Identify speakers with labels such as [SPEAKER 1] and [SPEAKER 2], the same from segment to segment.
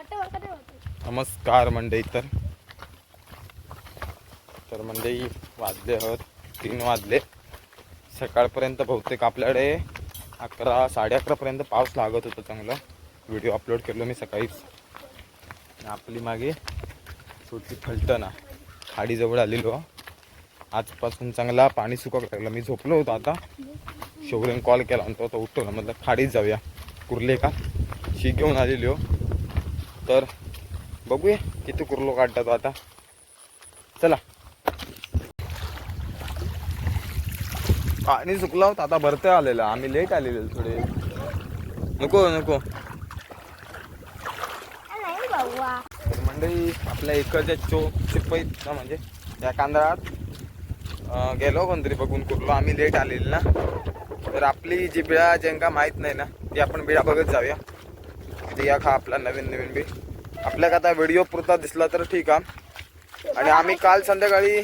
[SPEAKER 1] नमस्कार मंडई तर. तर मंडई वाजले आहोत तीन वाजले. सकाळपर्यंत बहुतेक आपल्याकडे अकरा साडे अकरापर्यंत पाऊस लागत होता चांगला. व्हिडिओ अपलोड केलो मी सकाळीच आपली मागे छोटी फलटण खाडीजवळ आलेलो आजपासून चांगला पाणी सुकावं लागलं मी झोपलो होतो आता. शौर्यन कॉल केला आणि तो उठतो ना म्हटलं खाडीत जाऊया. कुर्ले का? शी घेऊन आलेली हो तर बघूया किती कुर्लो काढतात आता. चला. पाणी सुकलं होतं आता भरते आलेलं. आम्ही लेट आलेलो थोडे. नको नको. तर मंडळी आपल्या इकडच्या चोक चिपईत ना म्हणजे या कांदळात गेलो कोणतरी बघून कुर्लो. आम्ही लेट आलेली ना. तर आपली जी बिळा ज्यांका माहीत नाही ना ती आपण बिळा बघत जाऊया. ते या खा आपला नवीन नवीन बी. आपल्याक आता व्हिडिओ पुरता दिसला तर ठीक आहे आणि आम्ही काल संध्याकाळी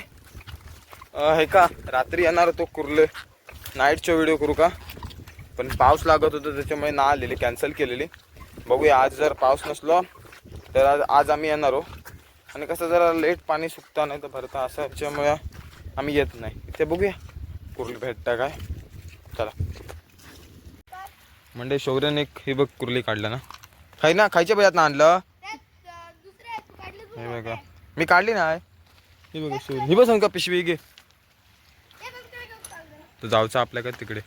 [SPEAKER 1] हे का रात्री येणार होतो कुर्ले. नाईटचा व्हिडिओ करू का? पण पाऊस लागत होता त्याच्यामुळे ना आलेली कॅन्सल केलेली. बघूया आज जर पाऊस नसलो तर आज आज आम्ही येणार हो. आणि कसं जरा लेट पाणी सुकता नाही तर भरता असं याच्यामुळे आम्ही येत नाही. इथे बघूया कुर्ली भेटता काय? चला. म्हणजे शौर्याने एक हे बघ कुर्ली काढलं ना. खाई ना खायच्या बजात ना आणलं. हे बघा. मी काढली ना हे बघा शौर्य ही बस का पिशवी घे. तर जाऊचं आपल्याकडे तिकडे.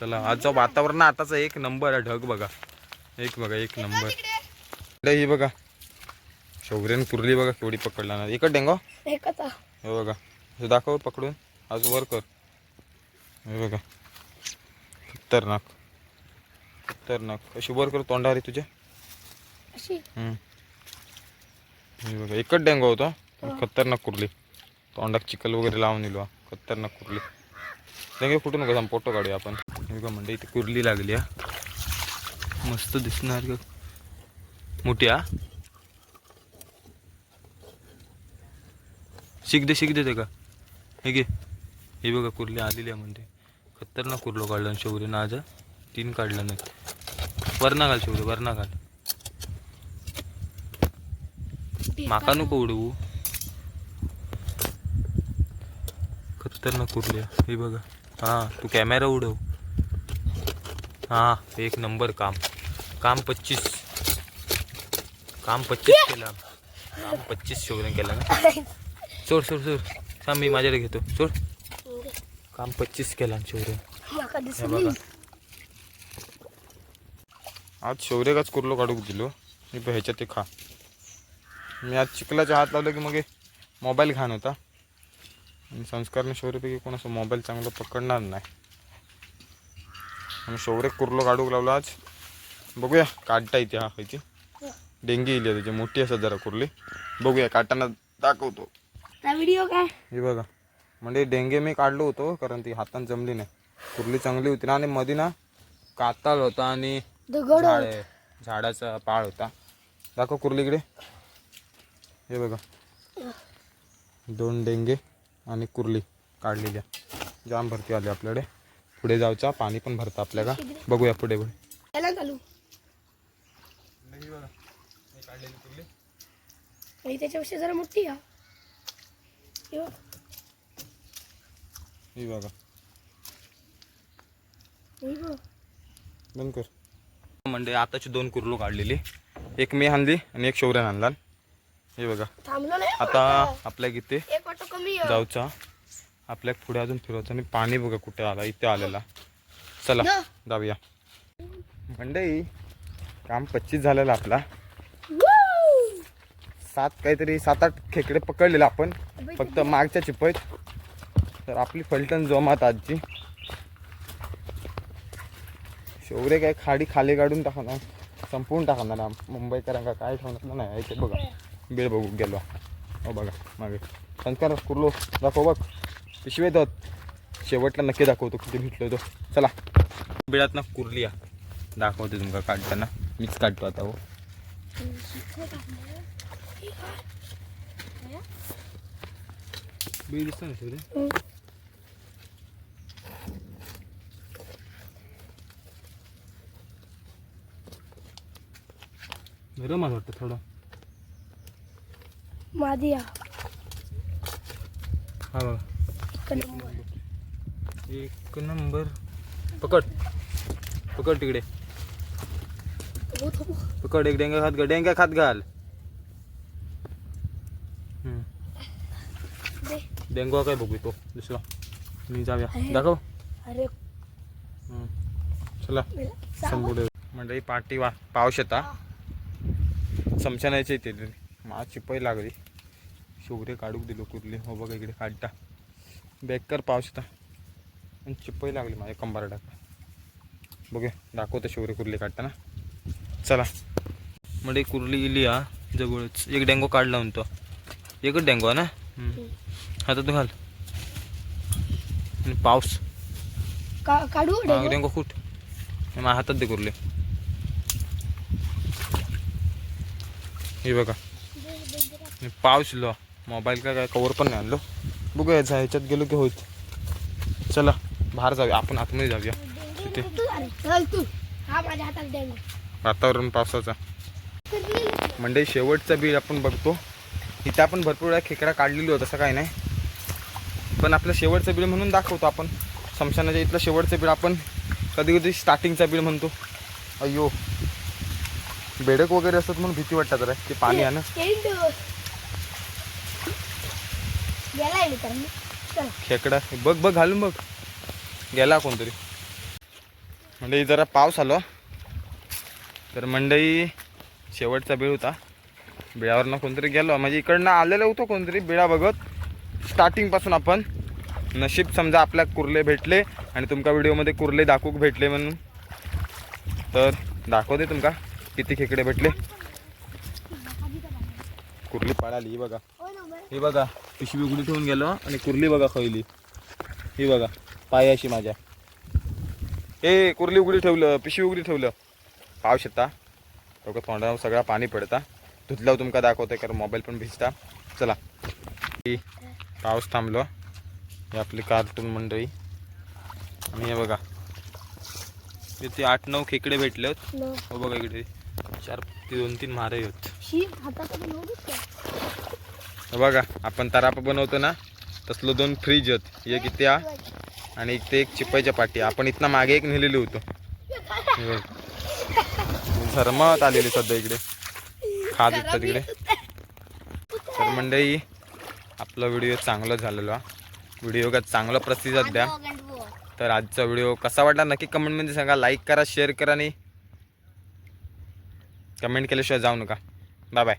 [SPEAKER 1] चला आज वातावरण आताचा एक नंबर आहे ढग बघा. एक बघा एक नंबर. इकडे ही बघा. शौर्यन कुर्ली बघा केवढी पकडला ना इकड डेंगो? हे बघा. हे दाखव पकडून. आज वर कर. हे बघा. खतरनाक. खतरनाक. अशी वर कर तोंडारी तुझ्या
[SPEAKER 2] अशी?
[SPEAKER 1] हम्म. हे बघा एकच डेंगो होता. पण खतरनाक कुर्ली. तोंडात चिकल वगैरे लावून दिलो. खतरनाक कुर्ली. डेंगे कुठून नका सांग फोटो काढूया आपण. हे बघा म्हणजे इथे कुर्ली लागली हा. मस्त दिसणार का मोठी हा. शिक दे शिक दे ते का? हे घे. हे बघा कुर्ली आलेली आहे म्हणते खतरनाक कुर्लो काढलं शौर्य ना आज. तीन काढलं नाही. वरणा घाल शौर्य वरणा घाल. माका नको उडवू. खतरनाक आहे. हे बघा. हा तू कॅमेरा उडव. हा एक नंबर काम. काम पच्चीस. काम पच्चीस केलं काम पच्चीस शौर्य केलं ना. सोड सोड सोड. थांब मी माझ्याकडे घेतो. सोड. काम पच्चीस केला हे बघा. आज शौर्यकाच कुर्लो काढूक दिलो. मी ह्याच्यात ते खा. मी आज चिखलाच्या हात लावलं की मग मोबाईल घाण होता. आणि संस्कारने शौर्यपैकी कोण असं मोबाईल चांगलं पकडणार नाही. आणि शौर्य कुर्लो काढूक लावला आज. बघूया काढता येते हा खायची डेंगी येईल त्याची मोठी असं जरा कुर्ली. बघूया काढताना दाखवतो.
[SPEAKER 2] व्हिडिओ काय?
[SPEAKER 1] हे बघा म्हणजे डेंगे मी काढलो होतो कारण ती हातान जमली नाही. कुर्ली चांगली होती ना आणि मध्ये ना काताळ होता आणि झाडाचा पाळ होता. दाखव कुर्लीकडे हे बघा. दोन डेंगे आणि कुर्ली काढलेल्या. जाम भरती आली आपल्याकडे. पुढे जाऊचा पाणी पण भरतं आपल्याला. बघूया पुढे पुढे.
[SPEAKER 2] त्याच्यापेक्षा जरा मोठी हे बघ.
[SPEAKER 1] बंद कर. म्हणजे आताची दोन कुर्लो काढलेली. एक मी आणली आणि एक शौर्यान आणला हे बघा.
[SPEAKER 2] थांबलो नाही
[SPEAKER 1] आता आपल्या इथे
[SPEAKER 2] एक ऑटो कमी आहे.
[SPEAKER 1] जाऊचा. आपल्या पुढे अजून फिरवायचं आणि पाणी बघा कुठे आला इथे आलेला. चला
[SPEAKER 2] न.
[SPEAKER 1] जाऊया. मंडई काम पच्चीस झालेलं आपला.
[SPEAKER 2] Woo!
[SPEAKER 1] सात काहीतरी सात आठ खेकडे पकडलेले आपण. फक्त मागच्या चिपईत तर आपली फलटण जमात आजची. शौर्य काय खाडी खाली काढून टाकणार संपवून टाकणार ना मुंबईकरांका काय ठेवणार नाही ते बघा. बेळ बघू गेलो हो बघा मागे संस्कार कुर्लो दाखव बघ पिशवे येतात शेवटला नक्की दाखवतो किती भेटलो तो चला बिळात ना कुर्ली या दाखवते तुमका काढताना मीच काढतो आता हो बीड दिसतं ना सगळे. गरम वाटतं थोडं
[SPEAKER 2] मादी हा
[SPEAKER 1] हा बघा.
[SPEAKER 2] एक नंबर.
[SPEAKER 1] एक नंबर. पकड. पकड तिकडे.
[SPEAKER 2] हो तो
[SPEAKER 1] पकड एक डेंगा खात घाल. डेंगा खात घाल. हम्म.
[SPEAKER 2] दे.
[SPEAKER 1] डेंगू काय बघू तो. दुसरा. मी जाऊया. दाखव.
[SPEAKER 2] अरे.
[SPEAKER 1] हम्म. चला.
[SPEAKER 2] सावध.
[SPEAKER 1] संपुढे मंडळी पाठी वा. पाऊस येता. समशानायचे येते. मा चिपई लागली. शोगरे काढूक दिलो कुर्ली हो बघा इकडे काढता. बेकार पाऊस येता आणि चिपई लागली माझ्या कंबार टाका बघूया दाखवतो शोगरे कुर्ली काढताना. चला. म्हणजे कुर्ली गेली हा जवळच. एक डेंगो काढला म्हणतो. एकच डेंगो आहे ना. हातात घाल. आणि पाऊस.
[SPEAKER 2] का- काढू डेंगू?
[SPEAKER 1] फूट माझ्या हातात दे कुर्ले. हे बघा. आणि पाऊस लो मोबाईल काय काय कवर पण नाही आणलो. बघूया जा ह्याच्यात गेलो की होत चला बाहेर जाऊया. आपण आतमध्ये जाऊया. तिथे वातावरण पावसाचा. म्हणजे शेवटचा बीड आपण बघतो. इथे आपण भरपूर वेळा खेकडा काढलेली होतो असं काय नाही. पण आपलं शेवटचं बीड म्हणून दाखवतो आपण. समशानाच्या इथलं शेवटचं बीड आपण कधी कधी स्टार्टिंगचा बीड म्हणतो. अय्यो. बेडक वगैरे असतात म्हणून भीती वाटतात जरा ते. पाणी आहे ना
[SPEAKER 2] चल.
[SPEAKER 1] खेकडा. बघ बघ घालून बघ. गेला कोणतरी. म्हणजे जरा पाऊस आलो. तर मंडई शेवटचा बिळ होता. बिळावरनं कोणतरी गेलो. म्हणजे इकडनं आलेलं होतं कोणतरी बिळा बघत. स्टार्टिंगपासून आपण. नशीब समजा आपल्या कुर्ले भेटले आणि तुमका व्हिडिओमध्ये कुर्ले दाखवूक भेटले म्हणून. तर दाखवते तुमका. किती खेकडे भेटले? कुर्ली पळाली ही बघा.
[SPEAKER 2] हो.
[SPEAKER 1] ही बघा पिशवी उघडी ठेवून गेलो आणि कुर्ली बघा खयली. ही बघा पायाशी माझ्या. ए कुर्ली उघडी ठेवलं पिशवी उघडी ठेवलं. पाऊस येता लोक तोंडावर सगळा पाणी पडता. धुतल्यावर तुमका दाखवतोय कारण मोबाईल पण भिजता. चला. ही पाऊस थांबलो. ही आपली कार्टून मंडळी. आणि हे बघा. इथे आठ नऊ खेकडे भेटले. हो बघा इकडे. चार ते दोन तीन मारे होत हे बघा आपण तरापा बनवतो ना तसलं दोन फ्रीज आहेत. एक इथे हा आणि एक ते एक चिपळीच्या पाठी. आपण इथनं मागे एक नेलेली होतो. हे. झरमत आलेली सध्या इकडे. खात येतात तिकडे? तर मंडळी आपला व्हिडिओ चांगला झालेला. व्हिडिओ का चांगला प्रतिसाद द्या. तर आजचा व्हिडिओ कसा वाटला नक्की कमेंटमध्ये सांगा. लाईक करा शेअर करा आणि कमेंट केल्याशिवाय जाऊ नका. Bye bye.